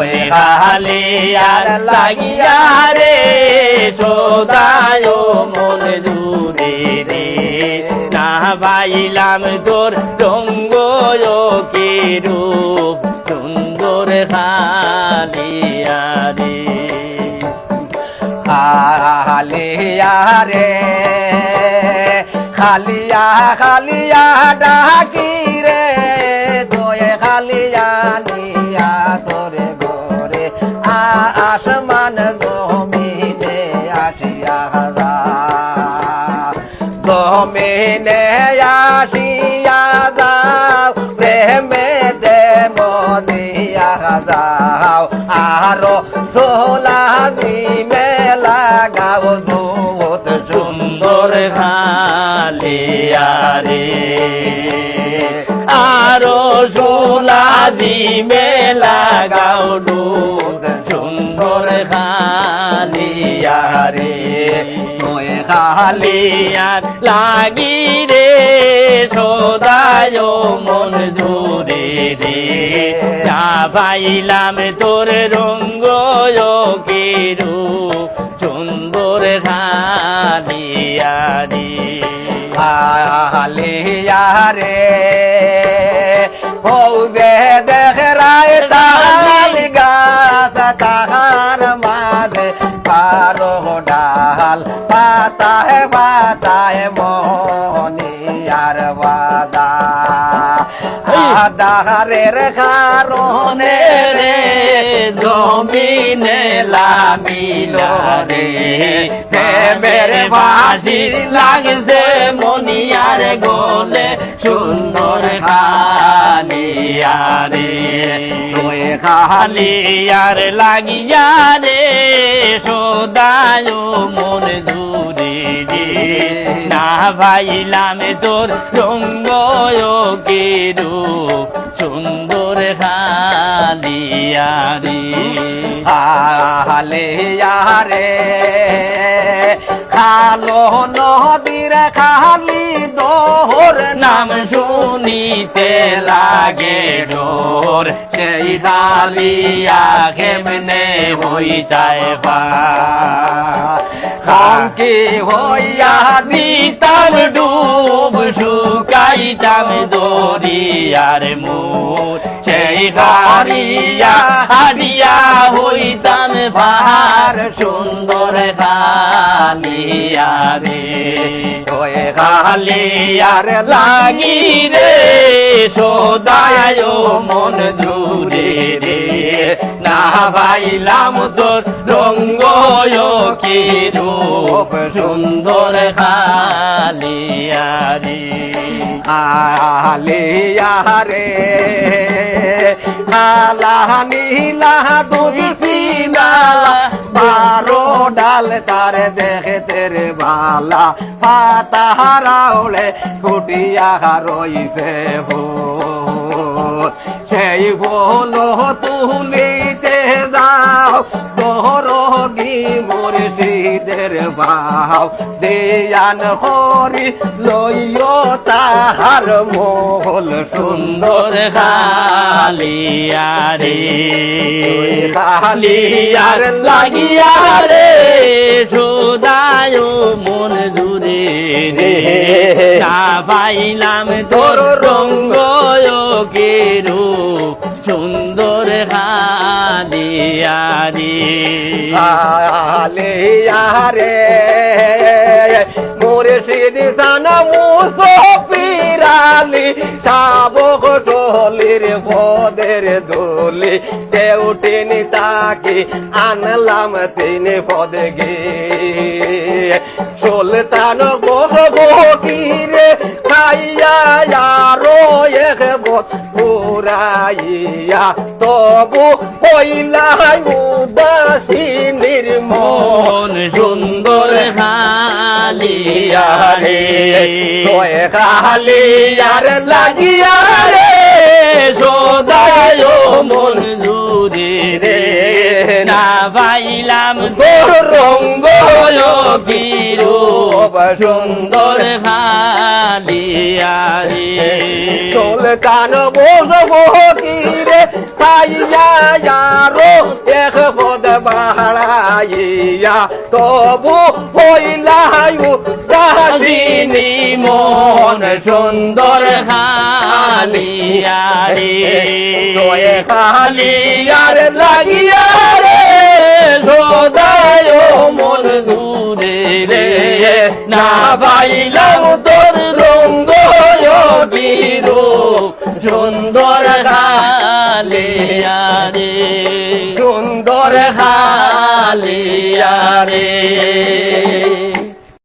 ওই খালি আর লাগিয়া রে সদায় মন দূরে রে। না পাইলাম তোর রঙ্গ কি রূপ সুন্দর খালিয়া রে। খালিয়া রে খালিয়া খালিয়া ডাকি রে তোয়ে খালিয়া নিয়া তোরে খালিয়া রে আরও সোলা দিমে লাগাও ডুব, সুন্দর খালিয়া রে খালিয়ার লাগি রে সদায় মন দূরে রে। যা পাইলাম তোর রঙ্গ কি খালিয়া রে ফৌজে দেখরায় ডাল গাছ তাহার মাঝে পারো ডাল পাতায় পাতায় মনিয়ার বাদা। আদারের কারণে রে জমিনে লামিল রে। প্রেমের বাজি লাগছে মনিয়ার গোলে, সুন্দর খালিয়া রে। তোয়ে খালিয়ার লাগিয়া রে সদায় মন দূরে রে। না ভাইলাম তোর রঙ্গ কে রূপ সুন্দর খালিয়া রে। খালিয়া রে খালো নদীর খালি দোহর নাম শুনিতে লাগে ডোর। সেই ডালিয়া কেমনে হই যায় কঙ্কি হইয়া দিতাম ডুব শুকাইতাম দরিয়ার মোর সেই হারিয়া হারিয়া হইতাম ভার সুন্দর খালিয়া রে। হয়ে কালিয়ার লাগি রে সদায় মন দূরে রে। না ভাইলাম তোর রঙ্গ কি রূপ সুন্দর কালিয়া রে। খালিয়া রে কালা নীলা বারো ডাল তার দেখে তেরে ভালা পাতা হারাওলে ফুটিয়া রইছে সেই ফুল তুলিতে ভাও দেয়ান হরি লইও তাহার মোহল সুন্দর কালিয়া কালিয়ার লাগিয়া রে, সুদায় মন দূরে রে। পাইলাম তোর রঙ্গ কালিয়া রে আলিয়া রে মুর্শিদ সানা মুসো পিরালি সাবক ডলির পদের দোলি দেউটিনি তাকে, আনলাম তিনি পদ গে। সুলতান গোহ গোকিরে খাইয়া আরও পুরাইয়া তবু হইলা উদাসী নির্মল মন সুন্দর হালিয়া রে। তোয় কালিয়ার লাগিয়া রে সদায় মন জুড়ে রে। না পাইলাম তোর রঙ্গ রূপ সুন্দর হালিয়া রে সুলতান বসবো কিরে খাইয়া আরও খালিয়া তবু হইলায়ু দাসিনী মন সুন্দর খালিয়া রে। তোয়ে খালিয়ার লাগিয়া রে সদায় মন দূরে রে। না পাইলাম সুন্দর খালিয়া রে সুন্দর খালিয়া রে